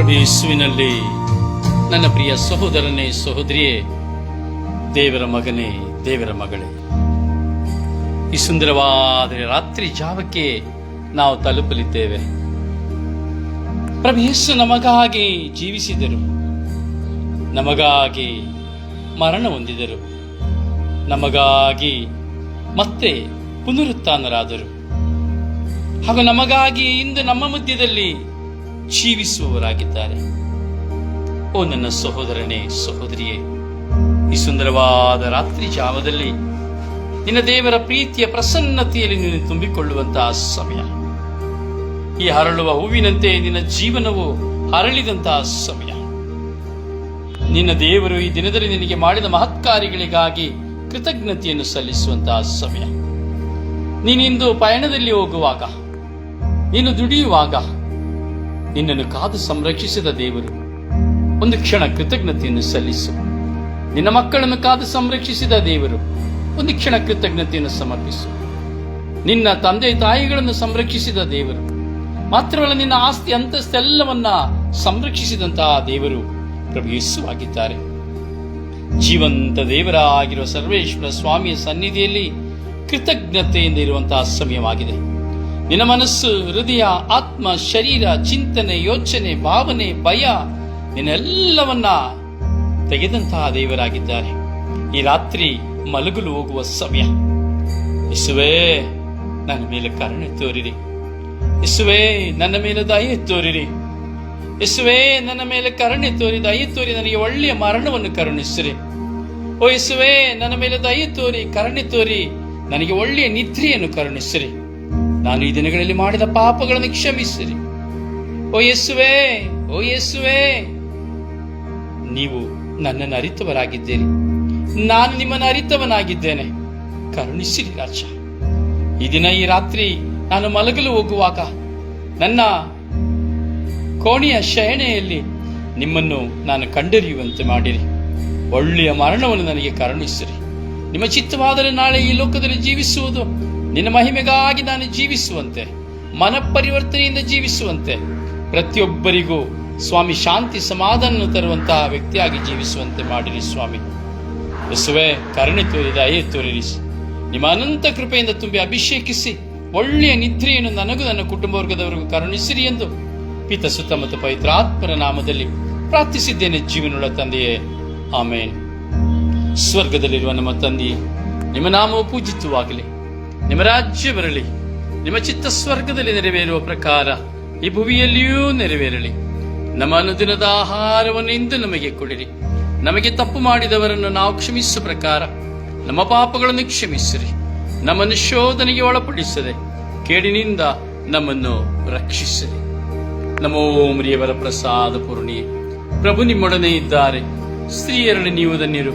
ಪ್ರಭು ಯೇಸುವಿನಲ್ಲಿ ನನ್ನ ಪ್ರಿಯ ಸಹೋದರನೇ ಸಹೋದರಿಯೇ, ದೇವರ ಮಗನೇ, ದೇವರ ಮಗಳೇ. ಈ ಸುಂದರವಾದ ರಾತ್ರಿ ಜಾವಕ್ಕೆ ನಾವು ತಲುಪಲಿದ್ದೇವೆ. ಪ್ರಭು ಯೇಸು ನಮಗಾಗಿ ಜೀವಿಸಿದರು. ನಮಗಾಗಿ ಮರಣ ಹೊಂದಿದರು. ನಮಗಾಗಿ ಮತ್ತೆ ಪುನರುತ್ಥಾನರಾದರು. ಹಾಗೂ ನಮಗಾಗಿ ಇಂದು ನಮ್ಮ ಮಧ್ಯದಲ್ಲಿ ಜೀವಿಸುವವರಾಗಿದ್ದಾರೆ. ಓ ನನ್ನ ಸಹೋದರನೇ, ಸಹೋದರಿಯೇ, ಈ ಸುಂದರವಾದ ರಾತ್ರಿ ಜಾವದಲ್ಲಿ ನಿನ್ನ ದೇವರ ಪ್ರೀತಿಯ ಪ್ರಸನ್ನತೆಯಲ್ಲಿ ನೀನು ತುಂಬಿಕೊಳ್ಳುವಂತಹ ಸಮಯ. ಈ ಹರಳುವ ಹೂವಿನಂತೆ ನಿನ್ನ ಜೀವನವು ಹರಳಿದಂತಹ ಸಮಯ. ನಿನ್ನ ದೇವರು ಈ ದಿನದಲ್ಲಿ ನಿನಗೆ ಮಾಡಿದ ಮಹತ್ಕಾರಿಗಳಿಗಾಗಿ ಕೃತಜ್ಞತೆಯನ್ನು ಸಲ್ಲಿಸುವಂತಹ ಸಮಯ. ನೀನಿಂದು ಪಯಣದಲ್ಲಿ ಹೋಗುವಾಗ, ನೀನು ದುಡಿಯುವಾಗ ನಿನ್ನನ್ನು ಕಾದು ಸಂರಕ್ಷಿಸಿದ ದೇವರು, ಒಂದು ಕ್ಷಣ ಕೃತಜ್ಞತೆಯನ್ನು ಸಲ್ಲಿಸು. ನಿನ್ನ ಮಕ್ಕಳನ್ನು ಕಾದು ಸಂರಕ್ಷಿಸಿದ ದೇವರು, ಒಂದು ಕ್ಷಣ ಕೃತಜ್ಞತೆಯನ್ನು ಸಮರ್ಪಿಸು. ನಿನ್ನ ತಂದೆ ತಾಯಿಗಳನ್ನು ಸಂರಕ್ಷಿಸಿದ ದೇವರು, ಮಾತ್ರವಲ್ಲ ನಿನ್ನ ಆಸ್ತಿ ಅಂತಸ್ತೆಲ್ಲವನ್ನ ಸಂರಕ್ಷಿಸಿದಂತಹ ದೇವರು ಪ್ರಭು ಯೇಸು ಆಗಿದ್ದಾರೆ. ಜೀವಂತ ದೇವರ ಆಗಿರುವ ಸರ್ವೇಶ್ವರ ಸ್ವಾಮಿಯ ಸನ್ನಿಧಿಯಲ್ಲಿ ಕೃತಜ್ಞತೆಯಿಂದ ಇರುವಂತಹ ಸಮಯವಾಗಿದೆ. ನಿನ್ನ ಮನಸ್ಸು, ಹೃದಯ, ಆತ್ಮ, ಶರೀರ, ಚಿಂತನೆ, ಯೋಚನೆ, ಭಾವನೆ, ಭಯ, ನಿನ್ನೆಲ್ಲವನ್ನ ತೆಗೆದಂತಹ ದೇವರಾಗಿದ್ದಾರೆ. ಈ ರಾತ್ರಿ ಮಲಗಲು ಹೋಗುವ ಸಮಯ. ಇಸುವೇ ನನ್ನ ಮೇಲೆ ಕರುಣೆ ತೋರಿರಿ. ಇಸುವೇ ನನ್ನ ಮೇಲೆ ದಯೆ ತೋರಿರಿ. ಇಸುವೇ ನನ್ನ ಮೇಲೆ ಕರುಣೆ ತೋರಿ, ದಯೆ ತೋರಿ, ನನಗೆ ಒಳ್ಳೆಯ ಮರಣವನ್ನು ಕರುಣಿಸಿರಿ. ಓ ಇಸುವೆ ನನ್ನ ಮೇಲೆ ದಯೆ ತೋರಿ, ಕರುಣೆ ತೋರಿ, ನನಗೆ ಒಳ್ಳೆಯ ನಿದ್ರೆಯನ್ನು ಕರುಣಿಸಿರಿ. ನಾನು ಈ ದಿನಗಳಲ್ಲಿ ಮಾಡಿದ ಪಾಪಗಳನ್ನು ಕ್ಷಮಿಸಿರಿ. ಓ ಯಸ್ಸುವೆ ಓ ಯಸ್ಸುವೆ ನೀವು ನನ್ನನ್ನು ಅರಿತವರಾಗಿದ್ದೀರಿ. ನಾನು ನಿಮ್ಮನ್ನು ಅರಿತವನಾಗಿದ್ದೇನೆ. ಕರುಣಿಸಿರಿ ರಾಜ. ಈ ದಿನ ಈ ರಾತ್ರಿ ನಾನು ಮಲಗಲು ಹೋಗುವಾಗ ನನ್ನ ಕೋಣೆಯ ಶಯಣೆಯಲ್ಲಿ ನಿಮ್ಮನ್ನು ನಾನು ಕಂಡರಿಯುವಂತೆ ಮಾಡಿರಿ. ಒಳ್ಳೆಯ ಮರಣವನ್ನು ನನಗೆ ಕರುಣಿಸಿರಿ. ನಿಮ್ಮ ಚಿತ್ತವಾದರೆ ನಾಳೆ ಈ ಲೋಕದಲ್ಲಿ ಜೀವಿಸುವುದು ನಿನ್ನ ಮಹಿಮೆಗಾಗಿ ನಾನು ಜೀವಿಸುವಂತೆ, ಮನಪರಿವರ್ತನೆಯಿಂದ ಜೀವಿಸುವಂತೆ, ಪ್ರತಿಯೊಬ್ಬರಿಗೂ ಸ್ವಾಮಿ ಶಾಂತಿ ಸಮಾಧಾನ ತರುವಂತಹ ವ್ಯಕ್ತಿಯಾಗಿ ಜೀವಿಸುವಂತೆ ಮಾಡಿರಿ ಸ್ವಾಮಿ. ಯಸುವೆ, ಕರುಣೆ ತೋರಿದ ಅಯ್ಯ ತೋರಿರಿ. ನಿಮ್ಮ ಅನಂತ ಕೃಪೆಯಿಂದ ತುಂಬಿ ಅಭಿಷೇಕಿಸಿ, ಒಳ್ಳೆಯ ನಿದ್ರೆಯನ್ನು ನನಗೂ ನನ್ನ ಕುಟುಂಬ ವರ್ಗದವರಿಗೂ ಕರುಣಿಸಿರಿ ಎಂದು ಪಿತ ಸುತ್ತ ಮತ್ತು ಪವಿತ್ರ ಆತ್ಮರ ನಾಮದಲ್ಲಿ ಪ್ರಾರ್ಥಿಸಿದ್ದೇನೆ ಜೀವನಗಳ ತಂದೆಯೇ. ಆಮೇನ್. ಸ್ವರ್ಗದಲ್ಲಿರುವ ನಮ್ಮ ತಂದೆಯೇ ನಿಮ್ಮ ನಾಮವು ಪೂಜಿತವಾಗಲಿ. ನಿಮ್ಮ ರಾಜ್ಯ ಬರಲಿ, ನಿಮ್ಮ ಚಿತ್ತ ಸ್ವರ್ಗದಲ್ಲಿ ನೆರವೇರುವ ಪ್ರಕಾರ ಈ ಭುವಿಯಲ್ಲಿಯೂ ನೆರವೇರಲಿ. ನಮ್ಮ ಅನುದಿನದ ಆಹಾರವನ್ನು ಇಂದು ನಮಗೆ ಕೊಡಿರಿ. ನಮಗೆ ತಪ್ಪು ಮಾಡಿದವರನ್ನು ನಾವು ಕ್ಷಮಿಸುವ ಪ್ರಕಾರ ನಮ್ಮ ಪಾಪಗಳನ್ನು ಕ್ಷಮಿಸಿರಿ. ನಮ್ಮನ್ನು ಶೋಧನೆಗೆ ಒಳಪಡಿಸದೆ ಕೇಡಿನಿಂದ ನಮ್ಮನ್ನು ರಕ್ಷಿಸಿರಿ. ನಮೋ ಮರಿಯವರ ಪ್ರಸಾದ ಪೂರ್ಣಿ, ಪ್ರಭು ನಿಮ್ಮೊಡನೆ ಇದ್ದಾರೆ. ಸ್ತ್ರೀಯರಲ್ಲಿ ನೀವು ಧನ್ಯರು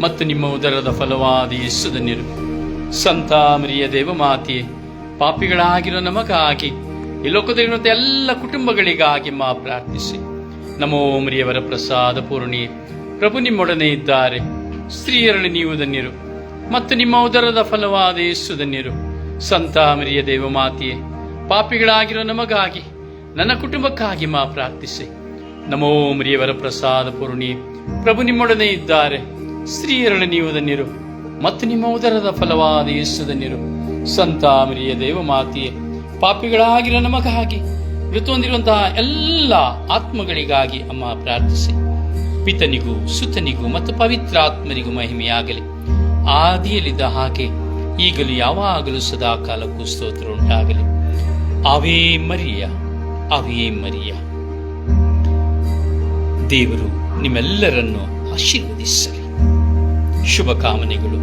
ಮತ್ತು ನಿಮ್ಮ ಉದರದ ಫಲವಾದ ಯೇಸು ಧನ್ಯರು. ಸಂತ ಮರಿಯ ದೇವಮಾತೆಯೇ ಪಾಪಿಗಳಾಗಿರೋ ನಮಗಾಗಿ, ಈ ಲೋಕದಲ್ಲಿರುವಂತಹ ಎಲ್ಲ ಕುಟುಂಬಗಳಿಗಾಗಿ ಮಾ ಪ್ರಾರ್ಥಿಸಿ. ನಮೋ ಮರಿಯವರ ಪ್ರಸಾದ ಪೂರ್ಣಿ, ಪ್ರಭು ನಿಮ್ಮೊಡನೆ ಇದ್ದಾರೆ. ಸ್ತ್ರೀಯರಲ್ಲಿ ನೀವು ಧನ್ಯರು, ಮತ್ತು ನಿಮ್ಮ ಉದರದ ಫಲವಾದ ಯೇಸು ಧನ್ಯರು. ಸಂತ ಮರಿಯ ದೇವಮಾತೆಯೇ ಪಾಪಿಗಳಾಗಿರೋ ನಮಗಾಗಿ, ನನ್ನ ಕುಟುಂಬಕ್ಕಾಗಿ ಮಾ ಪ್ರಾರ್ಥಿಸಿ. ನಮೋ ಮರಿಯವರ ಪ್ರಸಾದ ಪೂರ್ಣಿ, ಪ್ರಭು ನಿಮ್ಮೊಡನೆ ಇದ್ದಾರೆ. ಸ್ತ್ರೀಯರಲ್ಲಿ ನೀವು ಧನ್ಯರು ಮತ್ತು ನಿಮ್ಮ ಉದರದ ಫಲವಾದ ಯೇಸು ನೀರು. ಸಂತ ಮರಿಯ ದೇವಮಾತೆಯೇ ಪಾಪಿಗಳಾಗಿರೋ ನಮಗಾಗಿ ಮೃತು ಹೊಂದಿರುವಂತಹ ಎಲ್ಲ ಆತ್ಮಗಳಿಗಾಗಿ ಅಮ್ಮ ಪ್ರಾರ್ಥಿಸಿ. ಪಿತನಿಗೂ, ಸುತನಿಗೂ ಮತ್ತು ಪವಿತ್ರ ಆತ್ಮರಿಗೂ ಮಹಿಮೆಯಾಗಲಿ. ಆದಿಯಲ್ಲಿದ್ದ ಹಾಗೆ ಈಗಲೂ ಯಾವಾಗಲೂ ಸದಾ ಕಾಲಕ್ಕೂ ಸ್ತೋತ್ರ ಉಂಟಾಗಲಿ. ಅವೇ ಮರಿಯ ಅವೇ ಮರಿಯ. ದೇವರು ನಿಮ್ಮೆಲ್ಲರನ್ನು ಆಶೀರ್ವದಿಸಲಿ. ಶುಭ ಕಾಮನೆಗಳು